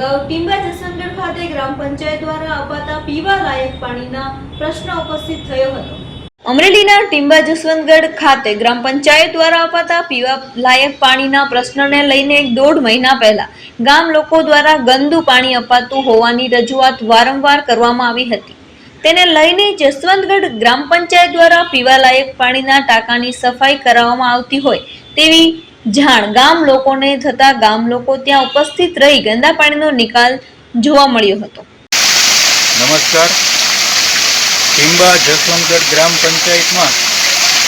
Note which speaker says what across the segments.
Speaker 1: અગાઉ ટીંબા જસનગઢ ખાતે ગ્રામ પંચાયત દ્વારા અપાતા પીવા લાયક પાણીના પ્રશ્ન ઉપસ્થિત થયો હતો. અમરેલીના ટીંબા જસવંતગઢ ખાતે ગ્રામ પંચાયત દ્વારા અપાતા પીવા લાયક પાણીના પ્રશ્નને લઈને એક દોઢ મહિના પહેલા ગામ લોકો દ્વારા ગંદુ પાણી અપાતું હોવાની રજૂઆત વારંવાર કરવામાં આવી હતી. તેને લઈને જસવંતગઢ ગ્રામ પંચાયત દ્વારા પીવાલાયક પાણીના ટાંકાની સફાઈ કરાવવામાં આવતી હોય તેવી જાણ. ગામ લોકોને થતા ગામ લોકો ત્યાં ઉપસ્થિત રહી ગંદા પાણીનો નિકાલ જોવા મળ્યો હતો.
Speaker 2: નમસ્કાર. ટીંબા જસવંતગઢ ગ્રામ પંચાયતમાં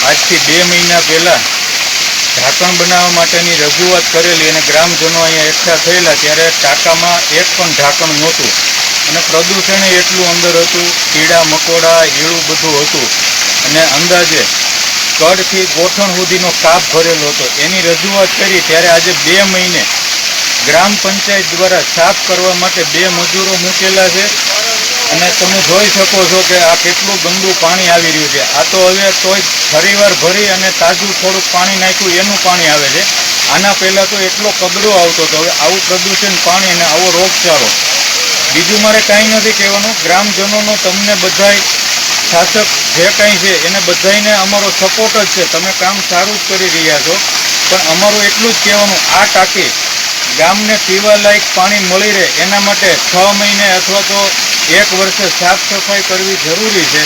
Speaker 2: આજથી બે મહિના પહેલાં ઢાંકણ બનાવવા માટેની રજૂઆત કરેલી અને ગ્રામજનો અહીંયા એકઠા થયેલા ત્યારે ટાંકામાં એક પણ ઢાંકણ નહોતું અને પ્રદૂષણ એટલું અંદર હતું, કીડા, મકોડા એવું બધું હતું અને અંદાજે કડથી ગોઠણ સુધીનો કાપ ભરેલો હતો. એની રજૂઆત કરી ત્યારે આજે બે મહિને ગ્રામ પંચાયત દ્વારા સાફ કરવા માટે બે મજૂરો મૂકેલા છે. અને તમે જોઈ શકો છો કે આ કેટલું ગંદુ પાણી આવી રહ્યું છે. આ તો હવે તોય ફરીવાર ભરી અને તાજું થોડુંક પાણી નાખ્યું, એનું પાણી આવે છે. આના પહેલાં તો એટલો કગડો આવતો હતો. હવે આવું પ્રદૂષણ પાણી અને આવો રોગચાળો. બીજું મારે કાંઈ નથી કહેવાનું. ગ્રામજનોનો તમને બધાય શાસક જે કાંઈ છે, એને બધાને અમારો સપોર્ટ જ છે. તમે કામ સારું જ કરી રહ્યા છો. પણ અમારું એટલું જ કહેવાનું, આ ટાંકી ગામને પીવા લાયક પાણી મળી રહે, એના માટે છ મહિને અથવા તો એક વર્ષે સાફ સફાઈ કરવી જરૂરી છે.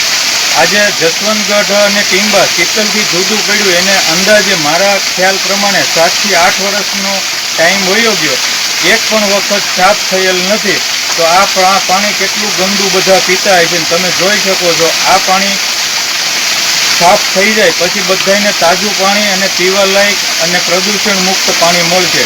Speaker 2: આજે જસવંતગઢ અને ટીંબા શીતલથી જુદું પડ્યું. એને અંદાજે મારા ખ્યાલ પ્રમાણે સાતથી આઠ વર્ષનો ટાઈમ વયો ગયો. એક પણ વખત સાફ થયેલ નથી. તો આ પાણી કેટલું ગંદુ બધા પીતા હોય છે તમે જોઈ શકો છો. આ પાણી સાફ થઈ જાય, પછી બધાને તાજું પાણી અને પીવા લાયક અને પ્રદૂષણ મુક્ત પાણી મળશે.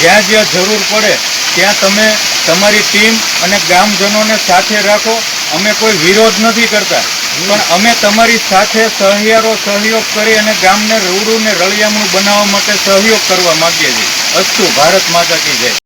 Speaker 2: જ્યાં જ્યાં જરૂર પડે, ત્યાં તમે તમારી ટીમ અને ગામજનોને સાથે રાખો. અમે કોઈ વિરોધ નથી કરતા. પણ અમે તમારી સાથે સહિયારો, સહયોગ કરી અને ગામને રૂડું ને રળિયામણું બનાવવા માટે સહયોગ કરવા માગીએ છીએ. અસ્તુ, ભારત માતા કી જય.